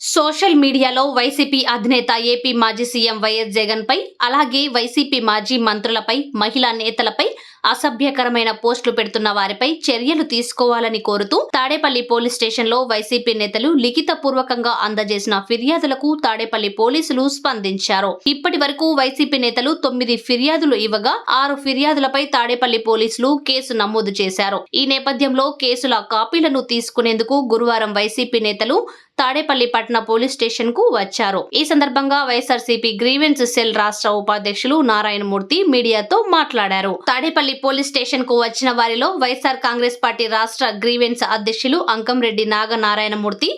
Social మీడియాలో YCP అధినేత AP మాజీ సీఎం వైఎస్ జగన్పై అలాగే వైసీపీ మాజీ మంత్రులపై మహిళా నేతలపై అసభ్యకరమైన పోస్టులు పెడుతున్న వారిపై చర్యలు తీసుకోవాలని కోరుతూ తాడేపల్లి పోలీస్ స్టేషన్లో వైసీపీ నేతలు లిఖిత పూర్వకంగా అందజేసిన ఫిర్యాదులకు తాడేపల్లి పోలీసులు స్పందించారు. ఇప్పటి వరకు వైసీపీ నేతలు తొమ్మిది ఫిర్యాదులు ఇవ్వగా ఆరు ఫిర్యాదులపై తాడేపల్లి పోలీసులు కేసు నమోదు చేశారు. ఈ నేపథ్యంలో కేసుల కాపీలను తీసుకునేందుకు గురువారం వైసీపీ నేతలు తాడేపల్లి పట్టణ పోలీస్ స్టేషన్కు వచ్చారు. ఈ సందర్భంగా వైఎస్ఆర్సీపీ గ్రీవెన్స్ సెల్ రాష్ట్ర ఉపాధ్యక్షులు నారాయణమూర్తి మీడియాతో మాట్లాడారు. తాడేపల్లి పోలీస్ స్టేషన్కు వచ్చిన వారిలో వైఎస్ఆర్ కాంగ్రెస్ పార్టీ రాష్ట్ర గ్రీవెన్స్ అధ్యక్షులు Ankamreddy Naganarayanamurthy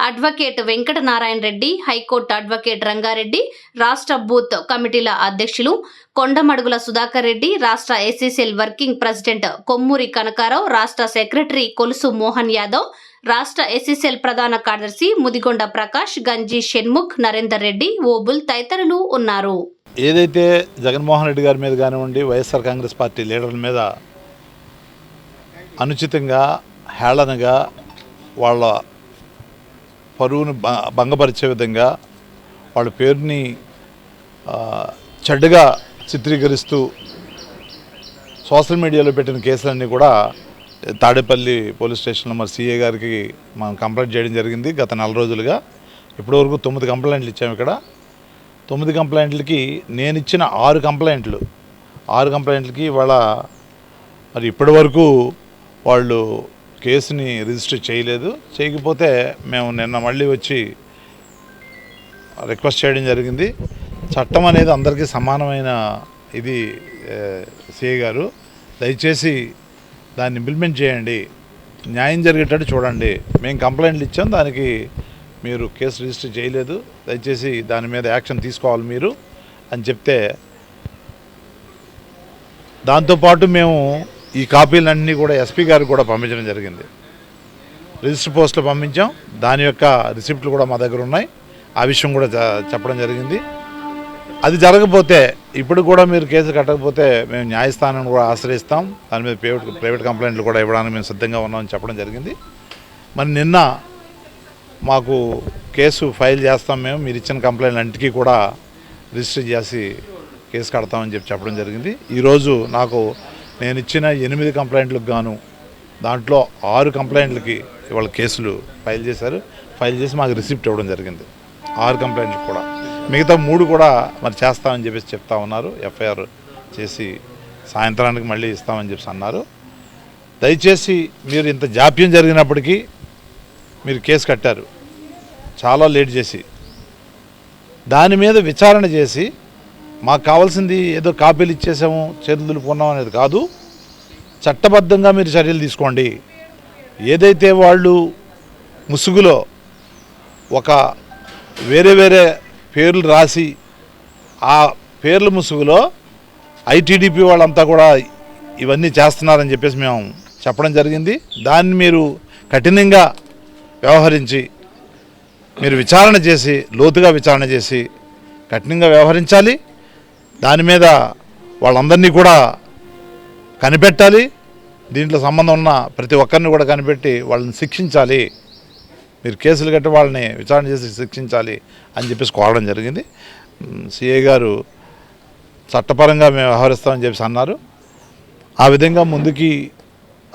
advocate Venkata Narayana Reddy high court advocate Rangareddy రాష్ట్ర బూత్ కమిటీల అధ్యక్షులు కొండమడుగుల సుధాకర్ రెడ్డి రాష్ట్ర SSL working president Kommuri Kanakarao రాష్ట్ర సెక్రటరీ కొలుసు మోహన్ యాదవ్ రాష్ట్ర ఎస్ఎస్ఎల్ ప్రధాన కార్యదర్శి ముదిగొండ ప్రకాష్ గంజి షణ్ముఖ్ నరేందర్ రెడ్డి ఓబుల్ తదితరులు ఉన్నారు. ఏదైతే జగన్మోహన్ రెడ్డి గారి మీద కానివ్వండి వైఎస్ఆర్ కాంగ్రెస్ పార్టీ లీడర్ల మీద అనుచితంగా హేళనగా వాళ్ళ పరువును భ- భంగపరిచే విధంగా వాళ్ళ పేరుని చెడ్డగా చిత్రీకరిస్తూ సోషల్ మీడియాలో పెట్టిన కేసులన్నీ కూడా తాడేపల్లి పోలీస్ స్టేషన్లో మరి సీఏ గారికి మనం కంప్లైంట్ చేయడం జరిగింది. గత నెల రోజులుగా ఇప్పటివరకు తొమ్మిది కంప్లైంట్లు ఇచ్చాము ఇక్కడ. తొమ్మిది కంప్లైంట్లకి నేను ఇచ్చిన ఆరు కంప్లైంట్లు. ఆరు కంప్లైంట్లకి వాళ్ళ మరి ఇప్పటివరకు వాళ్ళు కేసుని రిజిస్టర్ చేయలేదు. చేయకపోతే మేము నిన్న మళ్ళీ వచ్చి రిక్వెస్ట్ చేయడం జరిగింది. చట్టం అనేది అందరికీ సమానమైన ఇది సిఏ గారు. దయచేసి దాన్ని ఇంప్లిమెంట్ చేయండి. న్యాయం జరిగేటట్టు చూడండి. మేము కంప్లైంట్లు ఇచ్చాం దానికి మీరు కేసు రిజిస్టర్ చేయలేదు. దయచేసి దాని మీద యాక్షన్ తీసుకోవాలి మీరు అని చెప్తే దాంతోపాటు మేము ఈ కాపీలన్నీ కూడా ఎస్పీ గారికి కూడా పంపించడం జరిగింది. రిజిస్టర్ పోస్టులు పంపించాం. దాని యొక్క రిసిప్ట్లు కూడా మా దగ్గర ఉన్నాయి. ఆ విషయం కూడా చెప్పడం జరిగింది. అది జరగకపోతే ఇప్పుడు కూడా మీరు కేసు కట్టకపోతే మేము న్యాయస్థానాన్ని కూడా ఆశ్రయిస్తాం. దాని మీద ప్రైవేట్ ప్రైవేట్ కంప్లైంట్లు కూడా ఇవ్వడానికి మేము సిద్ధంగా ఉన్నామని చెప్పడం జరిగింది. మరి నిన్న మాకు కేసు ఫైల్ చేస్తాం మేము. మీరు ఇచ్చిన కంప్లైంట్ అన్నిటికీ కూడా రిజిస్టర్ చేసి కేసు కడతామని చెప్పి చెప్పడం జరిగింది. ఈరోజు నాకు నేను ఇచ్చిన ఎనిమిది కంప్లైంట్లకు గాను దాంట్లో ఆరు కంప్లైంట్లకి ఇవాళ కేసులు ఫైల్ చేశారు. ఫైల్ చేసి మాకు రిసిప్ట్ ఇవ్వడం జరిగింది. ఆరు కంప్లైంట్లకు కూడా. మిగతా మూడు కూడా మరి చేస్తామని చెప్పేసి చెప్తా ఉన్నారు. ఎఫ్ఐఆర్ చేసి సాయంత్రానికి మళ్ళీ ఇస్తామని చెప్పేసి అన్నారు. దయచేసి మీరు ఇంత జాప్యం జరిగినప్పటికీ మీరు కేసు కట్టారు. చాలా లేట్ చేసి. దాని మీద విచారణ చేసి మాకు కావాల్సింది ఏదో కాపీలు ఇచ్చేసాము చేతులు కొన్నాం అనేది కాదు. చట్టబద్ధంగా మీరు చర్యలు తీసుకోండి. ఏదైతే వాళ్ళు ముసుగులో ఒక వేరే వేరే పేర్లు రాసి ఆ పేర్ల ముసుగులో ఐటీడీపీ వాళ్ళంతా కూడా ఇవన్నీ చేస్తున్నారని చెప్పేసి మేము చెప్పడం జరిగింది. దాన్ని మీరు కఠినంగా వ్యవహరించి మీరు విచారణ చేసి లోతుగా విచారణ చేసి కఠినంగా వ్యవహరించాలి. దాని మీద వాళ్ళందరినీ కూడా కనిపెట్టాలి. దీంట్లో సంబంధం ఉన్న ప్రతి ఒక్కరిని కూడా కనిపెట్టి వాళ్ళని శిక్షించాలి. మీరు కేసులు కట్టి వాళ్ళని విచారణ చేసి శిక్షించాలి అని చెప్పేసి కోరడం జరిగింది. సిఏ గారు చట్టపరంగా మేము వ్యవహరిస్తామని చెప్పేసి అన్నారు. ఆ విధంగా ముందుకి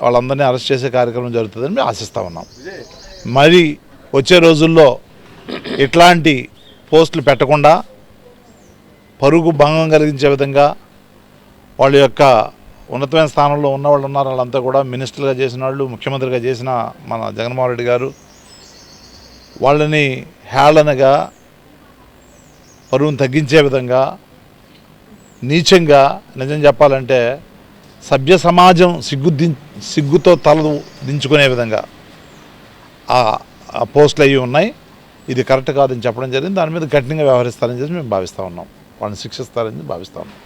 వాళ్ళందరినీ అరెస్ట్ చేసే కార్యక్రమం జరుగుతుందని మేము ఆశిస్తూ ఉన్నాం. మరి వచ్చే రోజుల్లో ఇట్లాంటి పోస్టులు పెట్టకుండా పరుగు భంగం కలిగించే విధంగా వాళ్ళ యొక్క ఉన్నతమైన స్థానంలో ఉన్న వాళ్ళు ఉన్నారు. వాళ్ళంతా కూడా మినిస్టర్గా చేసిన వాళ్ళు ముఖ్యమంత్రిగా చేసిన మన జగన్మోహన్ రెడ్డి గారు వాళ్ళని హేళనగా పరువును తగ్గించే విధంగా నీచంగా నిజం చెప్పాలంటే సభ్య సమాజం సిగ్గు దిం సిగ్గుతో తల దించుకునే విధంగా ఆ ఆ పోస్టులు అవి ఉన్నాయి. ఇది కరెక్ట్ కాదని చెప్పడం జరిగింది. దాని మీద కఠినంగా వ్యవహరిస్తారని చెప్పి మేము భావిస్తూ ఉన్నాం. వాళ్ళని శిక్షిస్తారని భావిస్తూ ఉన్నాం.